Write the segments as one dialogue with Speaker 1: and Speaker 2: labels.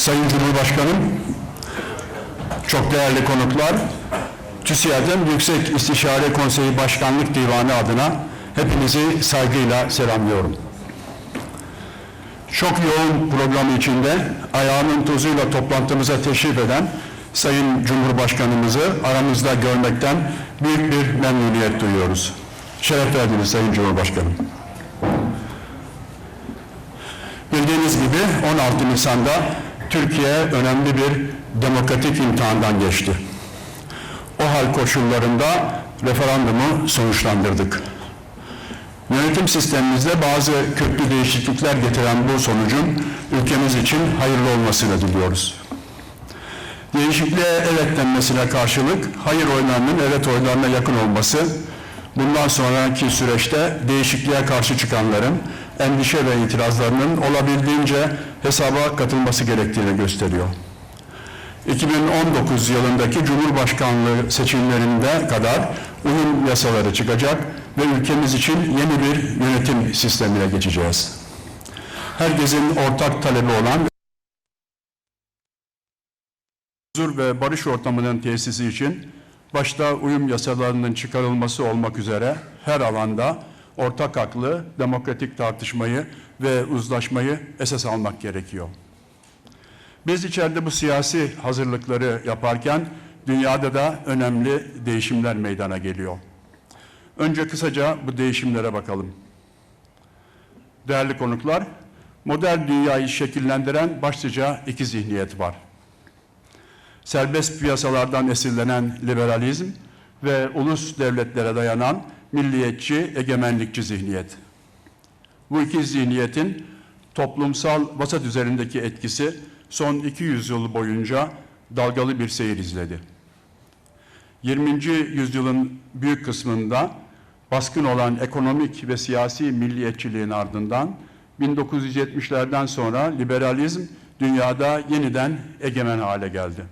Speaker 1: Sayın Cumhurbaşkanım, çok değerli konuklar, TÜSİAD'ın Yüksek İstişare Konseyi Başkanlık Divanı adına hepinizi saygıyla selamlıyorum. Çok yoğun programı içinde ayağının tozuyla toplantımıza teşrif eden Sayın Cumhurbaşkanımızı aramızda görmekten büyük bir memnuniyet duyuyoruz. Şeref verdiniz Sayın Cumhurbaşkanım. Bildiğiniz gibi 16 Nisan'da Türkiye önemli bir demokratik imtihandan geçti. O hal koşullarında referandumu sonuçlandırdık. Yönetim sistemimizde bazı köklü değişiklikler getiren bu sonucun ülkemiz için hayırlı olmasını diliyoruz. Değişikliğe evet denmesine karşılık hayır oylarının evet oylarına yakın olması bundan sonraki süreçte değişikliğe karşı çıkanların endişe ve itirazlarının olabildiğince hesaba katılması gerektiğini gösteriyor. 2019 yılındaki Cumhurbaşkanlığı seçimlerinde kadar uyum yasaları çıkacak ve ülkemiz için yeni bir yönetim sistemine geçeceğiz. Herkesin ortak talebi olan huzur ve barış ortamının tesisi için başta uyum yasalarının çıkarılması olmak üzere her alanda ortak haklı, demokratik tartışmayı ve uzlaşmayı esas almak gerekiyor. Biz içeride bu siyasi hazırlıkları yaparken dünyada da önemli değişimler meydana geliyor. Önce kısaca bu değişimlere bakalım. Değerli konuklar, modern dünyayı şekillendiren başlıca iki zihniyet var. Serbest piyasalardan esinlenen liberalizm ve ulus devletlere dayanan milliyetçi, egemenlikçi zihniyet. Bu iki zihniyetin toplumsal vasat üzerindeki etkisi son 200 yıl boyunca dalgalı bir seyir izledi. 20. yüzyılın büyük kısmında baskın olan ekonomik ve siyasi milliyetçiliğin ardından 1970'lerden sonra liberalizm dünyada yeniden egemen hale geldi.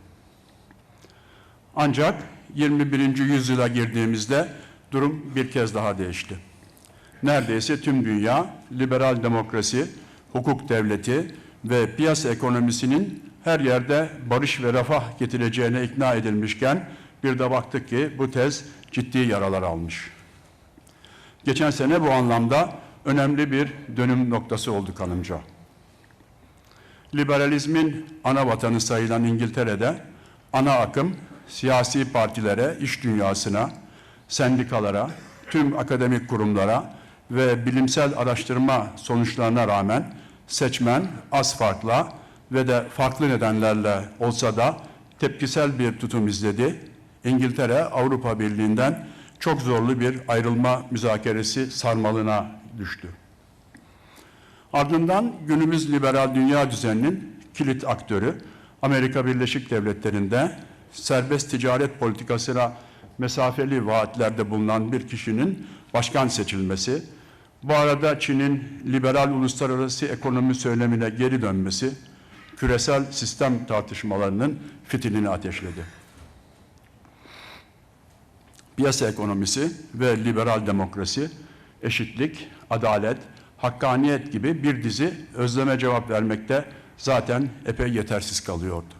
Speaker 1: Ancak 21. yüzyıla girdiğimizde durum bir kez daha değişti. Neredeyse tüm dünya liberal demokrasi, hukuk devleti ve piyasa ekonomisinin her yerde barış ve refah getireceğine ikna edilmişken bir de baktık ki bu tez ciddi yaralar almış. Geçen sene bu anlamda önemli bir dönüm noktası oldu kanımca. Liberalizmin ana vatanı sayılan İngiltere'de ana akım siyasi partilere, iş dünyasına, sendikalara, tüm akademik kurumlara ve bilimsel araştırma sonuçlarına rağmen seçmen az farkla ve de farklı nedenlerle olsa da tepkisel bir tutum izledi. İngiltere Avrupa Birliği'nden çok zorlu bir ayrılma müzakeresi sarmalına düştü. Ardından günümüz liberal dünya düzeninin kilit aktörü Amerika Birleşik Devletleri'nde serbest ticaret politikasına mesafeli vaatlerde bulunan bir kişinin başkan seçilmesi, bu arada Çin'in liberal uluslararası ekonomi söylemine geri dönmesi, küresel sistem tartışmalarının fitilini ateşledi. Piyasa ekonomisi ve liberal demokrasi, eşitlik, adalet, hakkaniyet gibi bir dizi özleme cevap vermekte zaten epey yetersiz kalıyordu.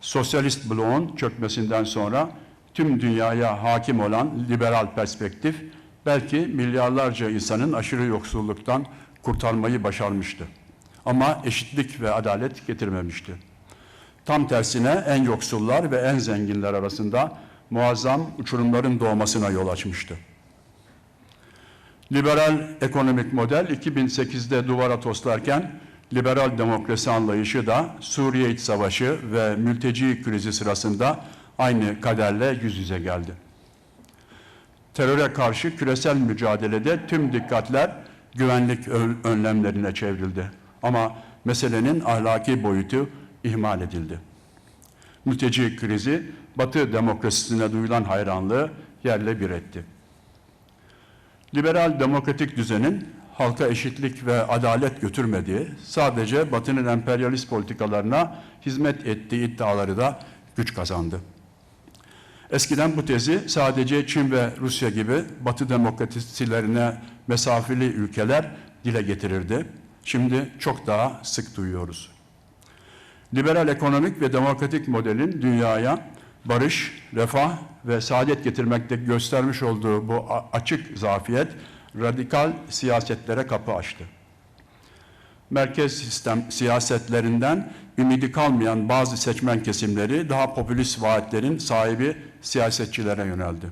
Speaker 1: Sosyalist bloğun çökmesinden sonra tüm dünyaya hakim olan liberal perspektif belki milyarlarca insanın aşırı yoksulluktan kurtarmayı başarmıştı. Ama eşitlik ve adalet getirmemişti. Tam tersine en yoksullar ve en zenginler arasında muazzam uçurumların doğmasına yol açmıştı. Liberal ekonomik model 2008'de duvara toslarken liberal demokrasi anlayışı da Suriye İç Savaşı ve mülteci krizi sırasında aynı kaderle yüz yüze geldi. Teröre karşı küresel mücadelede tüm dikkatler güvenlik önlemlerine çevrildi. Ama meselenin ahlaki boyutu ihmal edildi. Mülteci krizi Batı demokrasisine duyulan hayranlığı yerle bir etti. Liberal demokratik düzenin halka eşitlik ve adalet götürmediği, sadece Batı'nın emperyalist politikalarına hizmet ettiği iddiaları da güç kazandı. Eskiden bu tezi sadece Çin ve Rusya gibi Batı demokrasilerine mesafeli ülkeler dile getirirdi. Şimdi çok daha sık duyuyoruz. Liberal ekonomik ve demokratik modelin dünyaya barış, refah ve saadet getirmekte göstermiş olduğu bu açık zafiyet radikal siyasetlere kapı açtı. Merkez sistem siyasetlerinden ümidi kalmayan bazı seçmen kesimleri daha popülist vaatlerin sahibi siyasetçilere yöneldi.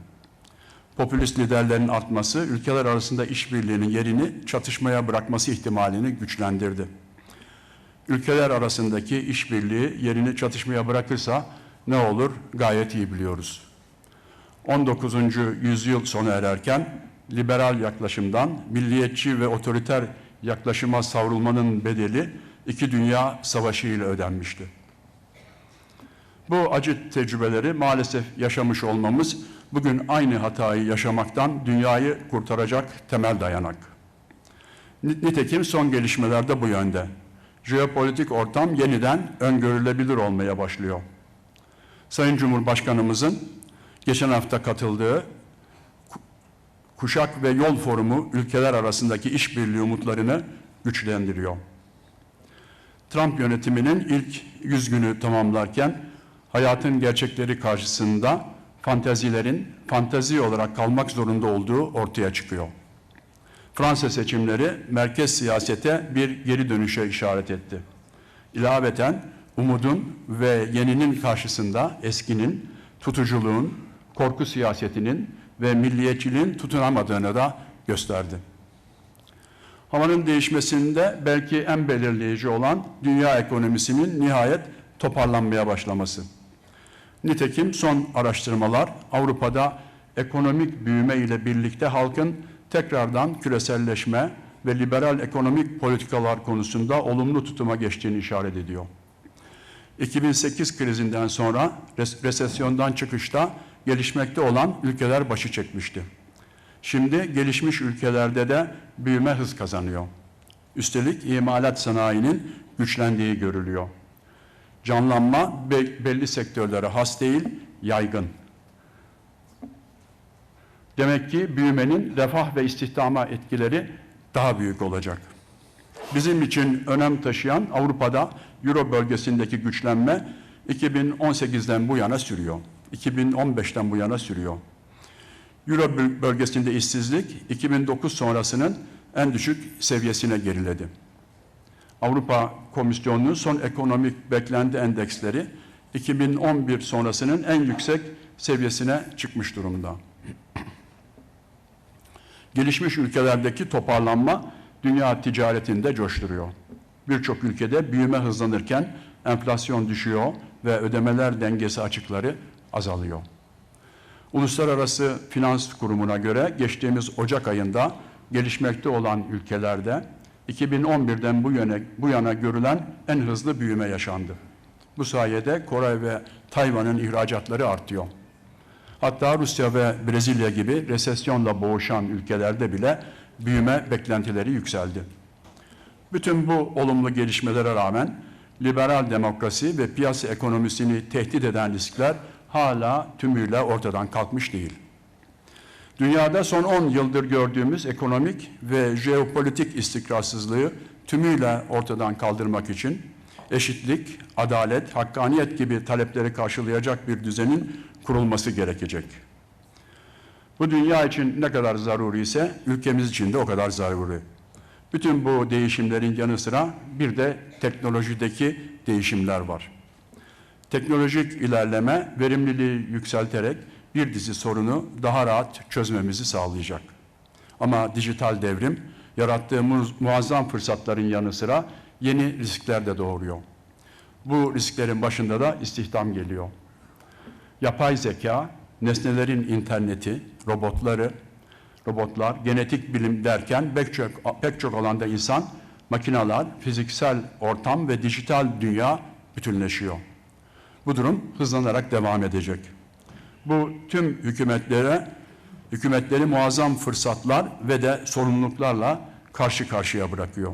Speaker 1: Popülist liderlerin artması ülkeler arasında işbirliğinin yerini çatışmaya bırakması ihtimalini güçlendirdi. Ülkeler arasındaki işbirliği yerini çatışmaya bırakırsa ne olur gayet iyi biliyoruz. 19. yüzyıl sona ererken liberal yaklaşımdan milliyetçi ve otoriter yaklaşıma savrulmanın bedeli iki dünya savaşı ile ödenmişti. Bu acı tecrübeleri maalesef yaşamış olmamız bugün aynı hatayı yaşamaktan dünyayı kurtaracak temel dayanak. Nitekim son gelişmeler de bu yönde. Jeopolitik ortam yeniden öngörülebilir olmaya başlıyor. Sayın Cumhurbaşkanımızın geçen hafta katıldığı Kuşak ve Yol Forumu ülkeler arasındaki işbirliği umutlarını güçlendiriyor. Trump yönetiminin ilk yüz günü tamamlarken hayatın gerçekleri karşısında fantazilerin fantazi olarak kalmak zorunda olduğu ortaya çıkıyor. Fransa seçimleri merkez siyasete bir geri dönüşe işaret etti. İlaveten umudun ve yeninin karşısında eskinin, tutuculuğun, korku siyasetinin ve milliyetçiliğin tutunamadığını da gösterdi. Havanın değişmesinde belki en belirleyici olan dünya ekonomisinin nihayet toparlanmaya başlaması. Nitekim son araştırmalar Avrupa'da ekonomik büyüme ile birlikte halkın tekrardan küreselleşme ve liberal ekonomik politikalar konusunda olumlu tutuma geçtiğini işaret ediyor. 2008 krizinden sonra res resesyondan çıkışta gelişmekte olan ülkeler başı çekmişti. Şimdi gelişmiş ülkelerde de büyüme hız kazanıyor. Üstelik imalat sanayinin güçlendiği görülüyor. Canlanma belli sektörlere has değil, yaygın. Demek ki büyümenin refah ve istihdama etkileri daha büyük olacak. Bizim için önem taşıyan Avrupa'da Euro bölgesindeki güçlenme 2018'den bu yana sürüyor. 2015'ten bu yana sürüyor. Euro bölgesinde işsizlik 2009 sonrasının en düşük seviyesine geriledi. Avrupa Komisyonu'nun son ekonomik beklenti endeksleri 2011 sonrasının en yüksek seviyesine çıkmış durumda. Gelişmiş ülkelerdeki toparlanma dünya ticaretinde coşturuyor. Birçok ülkede büyüme hızlanırken enflasyon düşüyor ve ödemeler dengesi açıkları azalıyor. Uluslararası Finans Kurumu'na göre geçtiğimiz Ocak ayında gelişmekte olan ülkelerde 2011'den bu yana, bu yana görülen en hızlı büyüme yaşandı. Bu sayede Kore ve Tayvan'ın ihracatları artıyor. Hatta Rusya ve Brezilya gibi resesyonla boğuşan ülkelerde bile büyüme beklentileri yükseldi. Bütün bu olumlu gelişmelere rağmen liberal demokrasi ve piyasa ekonomisini tehdit eden riskler hala tümüyle ortadan kalkmış değil. Dünyada son 10 yıldır gördüğümüz ekonomik ve jeopolitik istikrarsızlığı tümüyle ortadan kaldırmak için eşitlik, adalet, hakkaniyet gibi talepleri karşılayacak bir düzenin kurulması gerekecek. Bu dünya için ne kadar zaruri ise ülkemiz için de o kadar zaruri. Bütün bu değişimlerin yanı sıra bir de teknolojideki değişimler var. Teknolojik ilerleme verimliliği yükselterek bir dizi sorunu daha rahat çözmemizi sağlayacak. Ama dijital devrim yarattığı muazzam fırsatların yanı sıra yeni riskler de doğuruyor. Bu risklerin başında da istihdam geliyor. Yapay zeka, nesnelerin interneti, robotları, robotlar, genetik bilim derken pek çok, pek çok alanda insan, makineler, fiziksel ortam ve dijital dünya bütünleşiyor. Bu durum hızlanarak devam edecek. Bu tüm hükümetlere, hükümetleri muazzam fırsatlar ve de sorumluluklarla karşı karşıya bırakıyor.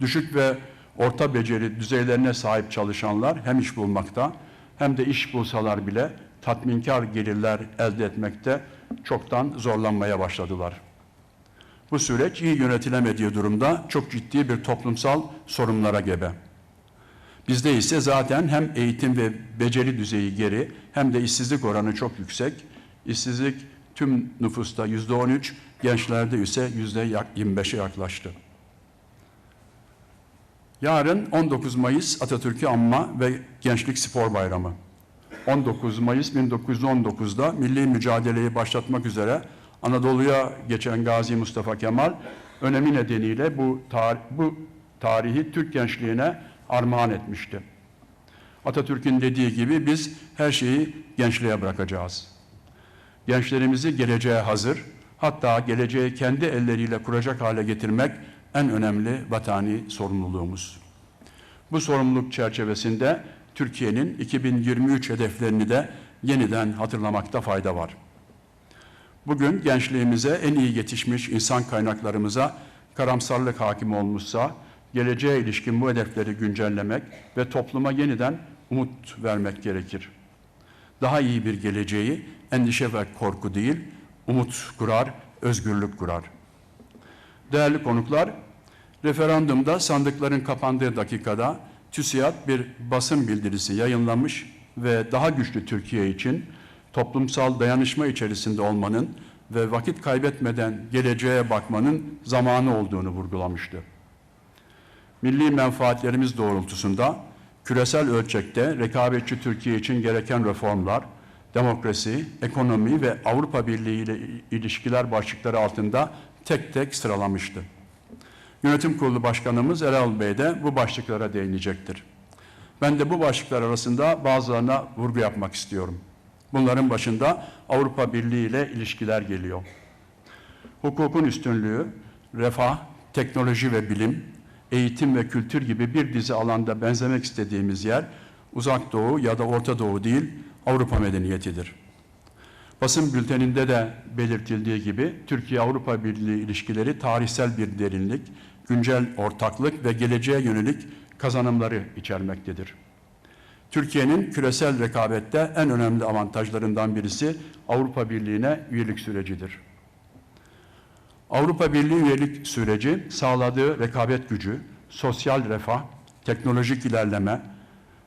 Speaker 1: Düşük ve orta beceri düzeylerine sahip çalışanlar hem iş bulmakta hem de iş bulsalar bile tatminkar gelirler elde etmekte çoktan zorlanmaya başladılar. Bu süreç iyi yönetilemediği durumda çok ciddi bir toplumsal sorunlara gebe. Bizde ise zaten hem eğitim ve beceri düzeyi geri hem de işsizlik oranı çok yüksek. İşsizlik tüm nüfusta yüzde 13, gençlerde ise yüzde 25'e yaklaştı. Yarın 19 Mayıs Atatürk'ü anma ve Gençlik Spor Bayramı. 19 Mayıs 1919'da milli mücadeleyi başlatmak üzere Anadolu'ya geçen Gazi Mustafa Kemal önemi nedeniyle bu, tar bu tarihi Türk gençliğine armağan etmişti. Atatürk'ün dediği gibi biz her şeyi gençliğe bırakacağız. Gençlerimizi geleceğe hazır, hatta geleceği kendi elleriyle kuracak hale getirmek en önemli vatani sorumluluğumuz. Bu sorumluluk çerçevesinde Türkiye'nin 2023 hedeflerini de yeniden hatırlamakta fayda var. Bugün gençliğimize en iyi yetişmiş insan kaynaklarımıza karamsarlık hakim olmuşsa, geleceğe ilişkin bu hedefleri güncellemek ve topluma yeniden umut vermek gerekir. Daha iyi bir geleceği endişe ve korku değil, umut kurar, özgürlük kurar. Değerli konuklar, referandumda sandıkların kapandığı dakikada TÜSİAD bir basın bildirisi yayınlamış ve daha güçlü Türkiye için toplumsal dayanışma içerisinde olmanın ve vakit kaybetmeden geleceğe bakmanın zamanı olduğunu vurgulamıştı. Milli menfaatlerimiz doğrultusunda küresel ölçekte rekabetçi Türkiye için gereken reformlar, demokrasi, ekonomi ve Avrupa Birliği ile ilişkiler başlıkları altında tek tek sıralamıştı. Yönetim Kurulu Başkanımız Erol Bey de bu başlıklara değinecektir. Ben de bu başlıklar arasında bazılarına vurgu yapmak istiyorum. Bunların başında Avrupa Birliği ile ilişkiler geliyor. Hukukun üstünlüğü, refah, teknoloji ve bilim, eğitim ve kültür gibi bir dizi alanda benzemek istediğimiz yer Uzak Doğu ya da Orta Doğu değil, Avrupa medeniyetidir. Basın bülteninde de belirtildiği gibi Türkiye-Avrupa Birliği ilişkileri tarihsel bir derinlik, güncel ortaklık ve geleceğe yönelik kazanımları içermektedir. Türkiye'nin küresel rekabette en önemli avantajlarından birisi Avrupa Birliği'ne üyelik sürecidir. Avrupa Birliği üyelik süreci sağladığı rekabet gücü, sosyal refah, teknolojik ilerleme,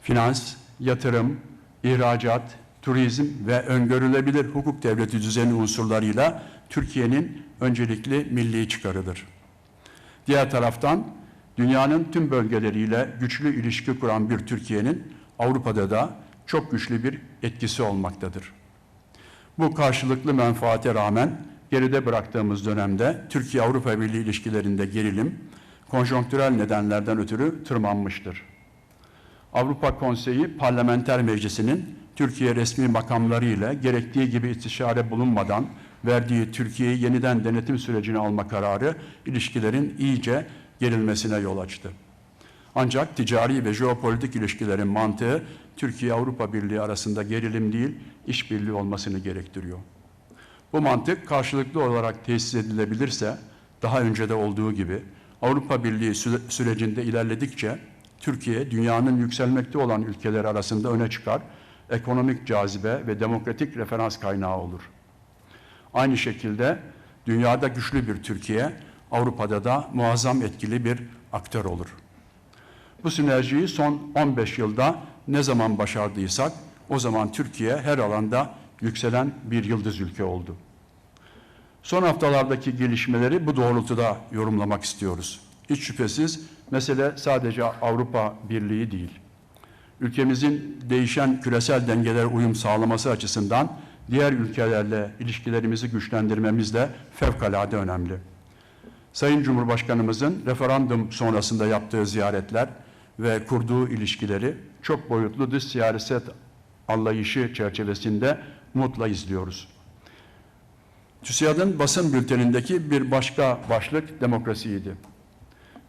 Speaker 1: finans, yatırım, ihracat, turizm ve öngörülebilir hukuk devleti düzeni unsurlarıyla Türkiye'nin öncelikli milli çıkarıdır. Diğer taraftan dünyanın tüm bölgeleriyle güçlü ilişki kuran bir Türkiye'nin Avrupa'da da çok güçlü bir etkisi olmaktadır. Bu karşılıklı menfaate rağmen geride bıraktığımız dönemde Türkiye-Avrupa Birliği ilişkilerinde gerilim, konjonktürel nedenlerden ötürü tırmanmıştır. Avrupa Konseyi Parlamenter Meclisi'nin Türkiye resmi makamları ile gerektiği gibi istişare bulunmadan verdiği Türkiye'yi yeniden denetim sürecine alma kararı ilişkilerin iyice gerilmesine yol açtı. Ancak ticari ve jeopolitik ilişkilerin mantığı Türkiye-Avrupa Birliği arasında gerilim değil, işbirliği olmasını gerektiriyor. Bu mantık karşılıklı olarak tesis edilebilirse, daha önce de olduğu gibi Avrupa Birliği sürecinde ilerledikçe Türkiye dünyanın yükselmekte olan ülkeler arasında öne çıkar, ekonomik cazibe ve demokratik referans kaynağı olur. Aynı şekilde dünyada güçlü bir Türkiye, Avrupa'da da muazzam etkili bir aktör olur. Bu sinerjiyi son 15 yılda ne zaman başardıysak o zaman Türkiye her alanda yükselen bir yıldız ülke oldu. Son haftalardaki gelişmeleri bu doğrultuda yorumlamak istiyoruz. Hiç şüphesiz mesele sadece Avrupa Birliği değil. Ülkemizin değişen küresel dengelere uyum sağlaması açısından diğer ülkelerle ilişkilerimizi güçlendirmemiz de fevkalade önemli. Sayın Cumhurbaşkanımızın referandum sonrasında yaptığı ziyaretler ve kurduğu ilişkileri çok boyutlu dış siyaset anlayışı çerçevesinde umutla izliyoruz. TÜSİAD'ın basın bültenindeki bir başka başlık demokrasiydi.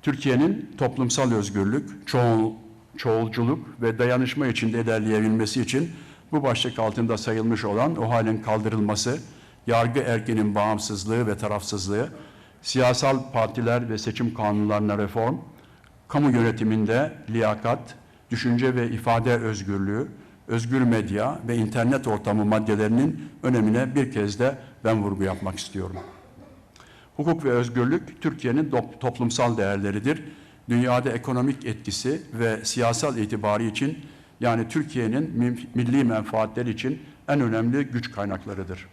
Speaker 1: Türkiye'nin toplumsal özgürlük, çoğul, çoğulculuk ve dayanışma içinde ilerleyebilmesi için bu başlık altında sayılmış olan o halin kaldırılması, yargı erkenin bağımsızlığı ve tarafsızlığı, siyasal partiler ve seçim kanunlarına reform, kamu yönetiminde liyakat, düşünce ve ifade özgürlüğü, özgür medya ve internet ortamı maddelerinin önemine bir kez de ben vurgu yapmak istiyorum. Hukuk ve özgürlük Türkiye'nin toplumsal değerleridir dünyada ekonomik etkisi ve siyasal itibarı için yani Türkiye'nin mi- milli menfaatleri için en önemli güç kaynaklarıdır.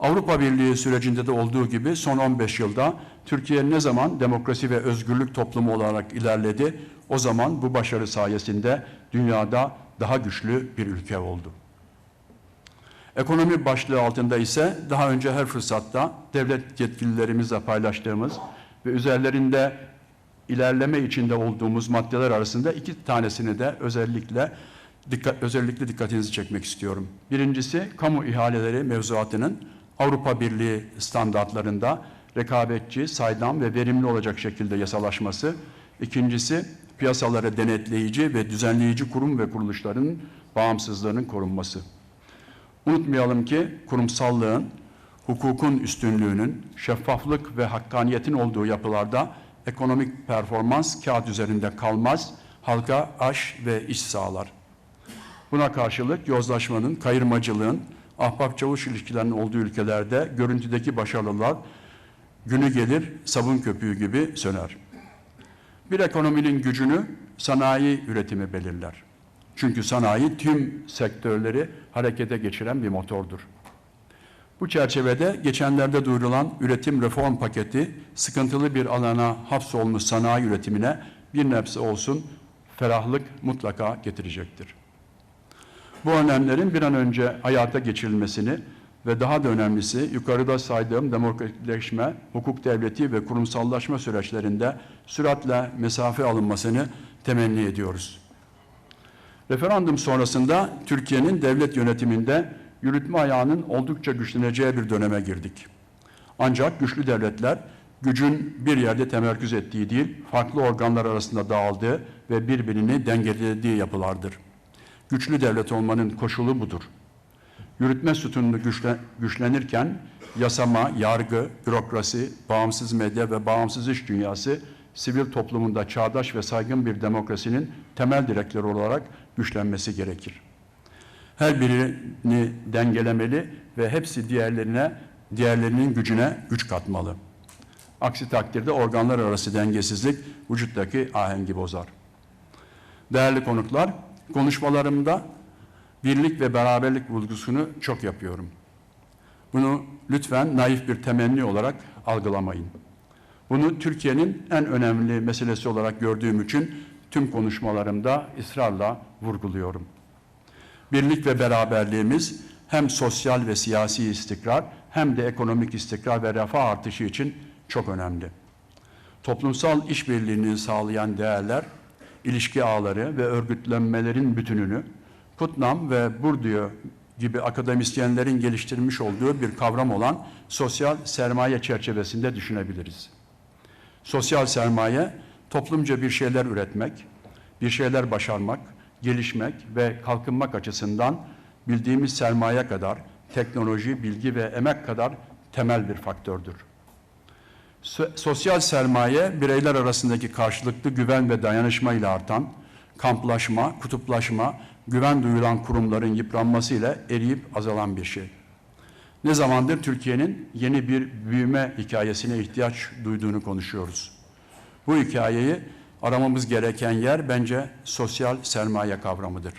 Speaker 1: Avrupa Birliği sürecinde de olduğu gibi son 15 yılda Türkiye ne zaman demokrasi ve özgürlük toplumu olarak ilerledi, o zaman bu başarı sayesinde dünyada daha güçlü bir ülke oldu. Ekonomi başlığı altında ise daha önce her fırsatta devlet yetkililerimizle paylaştığımız ve üzerlerinde ilerleme içinde olduğumuz maddeler arasında iki tanesini de özellikle dikkat, özellikle dikkatinizi çekmek istiyorum. Birincisi kamu ihaleleri mevzuatının Avrupa Birliği standartlarında rekabetçi, saydam ve verimli olacak şekilde yasalaşması. İkincisi piyasaları denetleyici ve düzenleyici kurum ve kuruluşların bağımsızlığının korunması. Unutmayalım ki kurumsallığın, hukukun üstünlüğünün, şeffaflık ve hakkaniyetin olduğu yapılarda ekonomik performans kağıt üzerinde kalmaz, halka aş ve iş sağlar. Buna karşılık yozlaşmanın, kayırmacılığın, ahbap çavuş ilişkilerinin olduğu ülkelerde görüntüdeki başarılar günü gelir sabun köpüğü gibi söner. Bir ekonominin gücünü sanayi üretimi belirler. Çünkü sanayi tüm sektörleri harekete geçiren bir motordur. Bu çerçevede geçenlerde duyurulan üretim reform paketi sıkıntılı bir alana hapsolmuş sanayi üretimine bir nebze olsun ferahlık mutlaka getirecektir. Bu önlemlerin bir an önce hayata geçirilmesini ve daha da önemlisi yukarıda saydığım demokratikleşme, hukuk devleti ve kurumsallaşma süreçlerinde süratle mesafe alınmasını temenni ediyoruz. Referandum sonrasında Türkiye'nin devlet yönetiminde yürütme ayağının oldukça güçleneceği bir döneme girdik. Ancak güçlü devletler gücün bir yerde temerküz ettiği değil, farklı organlar arasında dağıldığı ve birbirini dengelediği yapılardır. Güçlü devlet olmanın koşulu budur. Yürütme sütununu güçle, güçlenirken yasama, yargı, bürokrasi, bağımsız medya ve bağımsız iş dünyası sivil toplumunda çağdaş ve saygın bir demokrasinin temel direkleri olarak güçlenmesi gerekir. Her birini dengelemeli ve hepsi diğerlerine diğerlerinin gücüne güç katmalı. Aksi takdirde organlar arası dengesizlik vücuttaki ahengi bozar. Değerli konuklar, konuşmalarımda birlik ve beraberlik vurgusunu çok yapıyorum. Bunu lütfen naif bir temenni olarak algılamayın. Bunu Türkiye'nin en önemli meselesi olarak gördüğüm için tüm konuşmalarımda ısrarla vurguluyorum. Birlik ve beraberliğimiz hem sosyal ve siyasi istikrar hem de ekonomik istikrar ve refah artışı için çok önemli. Toplumsal işbirliğini sağlayan değerler, ilişki ağları ve örgütlenmelerin bütününü Putnam ve Bourdieu gibi akademisyenlerin geliştirmiş olduğu bir kavram olan sosyal sermaye çerçevesinde düşünebiliriz. Sosyal sermaye, toplumca bir şeyler üretmek, bir şeyler başarmak, gelişmek ve kalkınmak açısından bildiğimiz sermaye kadar, teknoloji, bilgi ve emek kadar temel bir faktördür. So- Sosyal sermaye, bireyler arasındaki karşılıklı güven ve dayanışma ile artan, kamplaşma, kutuplaşma, güven duyulan kurumların yıpranmasıyla eriyip azalan bir şey. Ne zamandır Türkiye'nin yeni bir büyüme hikayesine ihtiyaç duyduğunu konuşuyoruz. Bu hikayeyi aramamız gereken yer bence sosyal sermaye kavramıdır.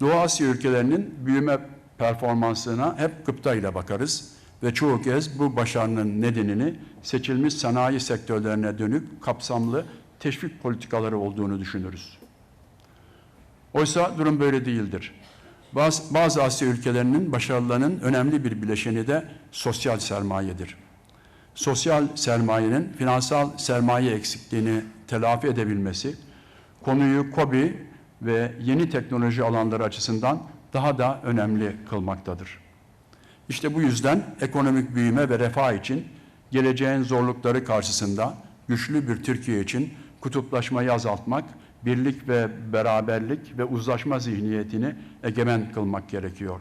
Speaker 1: Doğu Asya ülkelerinin büyüme performansına hep gıpta ile bakarız ve çoğu kez bu başarının nedenini seçilmiş sanayi sektörlerine dönük kapsamlı teşvik politikaları olduğunu düşünürüz. Oysa durum böyle değildir. Bazı, bazı Asya ülkelerinin başarılarının önemli bir bileşeni de sosyal sermayedir. Sosyal sermayenin finansal sermaye eksikliğini telafi edebilmesi, konuyu KOBİ ve yeni teknoloji alanları açısından daha da önemli kılmaktadır. İşte bu yüzden ekonomik büyüme ve refah için geleceğin zorlukları karşısında güçlü bir Türkiye için kutuplaşmayı azaltmak, birlik ve beraberlik ve uzlaşma zihniyetini egemen kılmak gerekiyor.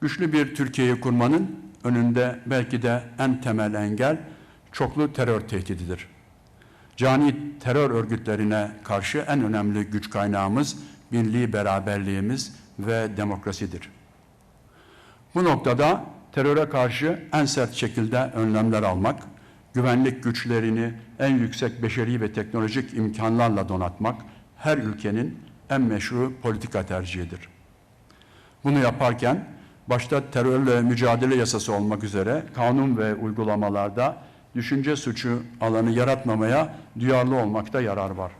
Speaker 1: Güçlü bir Türkiye'yi kurmanın önünde belki de en temel engel çoklu terör tehdididir. Cani terör örgütlerine karşı en önemli güç kaynağımız birliği beraberliğimiz ve demokrasidir. Bu noktada teröre karşı en sert şekilde önlemler almak, güvenlik güçlerini en yüksek beşeri ve teknolojik imkanlarla donatmak her ülkenin en meşru politika tercihidir. Bunu yaparken başta terörle mücadele yasası olmak üzere kanun ve uygulamalarda düşünce suçu alanı yaratmamaya duyarlı olmakta yarar var.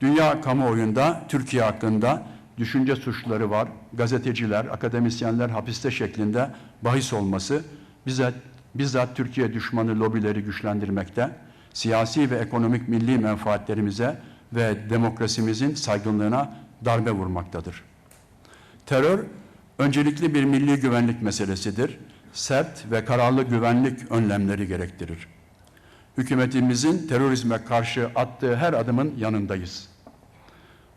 Speaker 1: Dünya kamuoyunda Türkiye hakkında düşünce suçları var, gazeteciler, akademisyenler hapiste şeklinde bahis olması bizzat, bizzat Türkiye düşmanı lobileri güçlendirmekte, siyasi ve ekonomik milli menfaatlerimize ve demokrasimizin saygınlığına darbe vurmaktadır. Terör öncelikli bir milli güvenlik meselesidir. Sert ve kararlı güvenlik önlemleri gerektirir. Hükümetimizin terörizme karşı attığı her adımın yanındayız.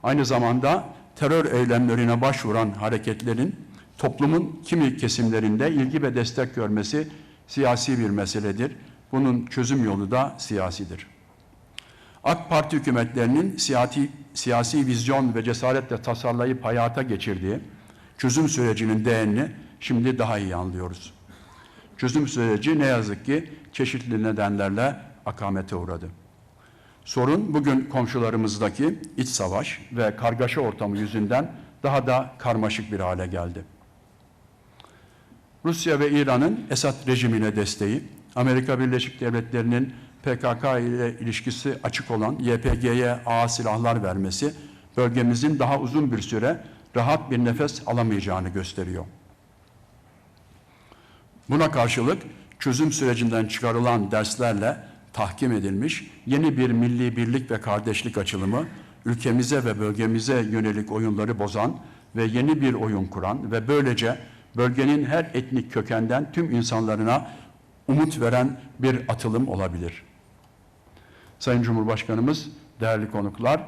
Speaker 1: Aynı zamanda terör eylemlerine başvuran hareketlerin toplumun kimi kesimlerinde ilgi ve destek görmesi siyasi bir meseledir. Bunun çözüm yolu da siyasidir. AK Parti hükümetlerinin siyasi, siyasi vizyon ve cesaretle tasarlayıp hayata geçirdiği çözüm sürecinin değerini şimdi daha iyi anlıyoruz. Çözüm süreci ne yazık ki çeşitli nedenlerle akamete uğradı. Sorun bugün komşularımızdaki iç savaş ve kargaşa ortamı yüzünden daha da karmaşık bir hale geldi. Rusya ve İran'ın Esad rejimine desteği, Amerika Birleşik Devletleri'nin PKK ile ilişkisi açık olan YPG'ye ağır silahlar vermesi bölgemizin daha uzun bir süre rahat bir nefes alamayacağını gösteriyor. Buna karşılık çözüm sürecinden çıkarılan derslerle tahkim edilmiş yeni bir milli birlik ve kardeşlik açılımı ülkemize ve bölgemize yönelik oyunları bozan ve yeni bir oyun kuran ve böylece bölgenin her etnik kökenden tüm insanlarına umut veren bir atılım olabilir. Sayın Cumhurbaşkanımız, değerli konuklar,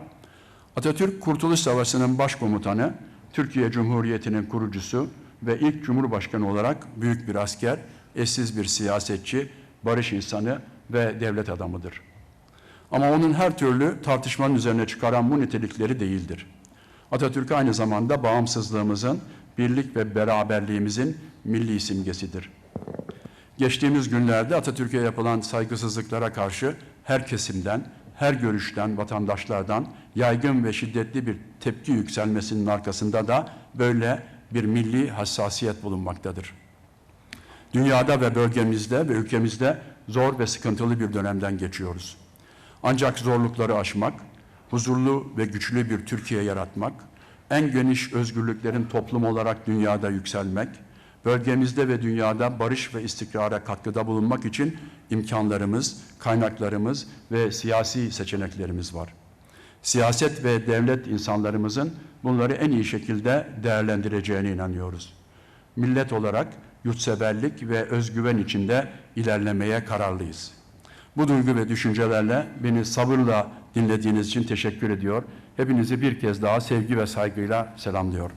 Speaker 1: Atatürk Kurtuluş Savaşı'nın başkomutanı, Türkiye Cumhuriyeti'nin kurucusu ve ilk Cumhurbaşkanı olarak büyük bir asker, eşsiz bir siyasetçi, barış insanı ve devlet adamıdır. Ama onun her türlü tartışmanın üzerine çıkaran bu nitelikleri değildir. Atatürk aynı zamanda bağımsızlığımızın, birlik ve beraberliğimizin milli simgesidir. Geçtiğimiz günlerde Atatürk'e yapılan saygısızlıklara karşı her kesimden, her görüşten, vatandaşlardan yaygın ve şiddetli bir tepki yükselmesinin arkasında da böyle bir milli hassasiyet bulunmaktadır. Dünyada ve bölgemizde ve ülkemizde zor ve sıkıntılı bir dönemden geçiyoruz. Ancak zorlukları aşmak, huzurlu ve güçlü bir Türkiye yaratmak, en geniş özgürlüklerin toplum olarak dünyada yükselmek, bölgemizde ve dünyada barış ve istikrara katkıda bulunmak için imkanlarımız, kaynaklarımız ve siyasi seçeneklerimiz var. Siyaset ve devlet insanlarımızın bunları en iyi şekilde değerlendireceğine inanıyoruz. Millet olarak yurtseverlik ve özgüven içinde ilerlemeye kararlıyız. Bu duygu ve düşüncelerle beni sabırla dinlediğiniz için teşekkür ediyor. Hepinizi bir kez daha sevgi ve saygıyla selamlıyorum.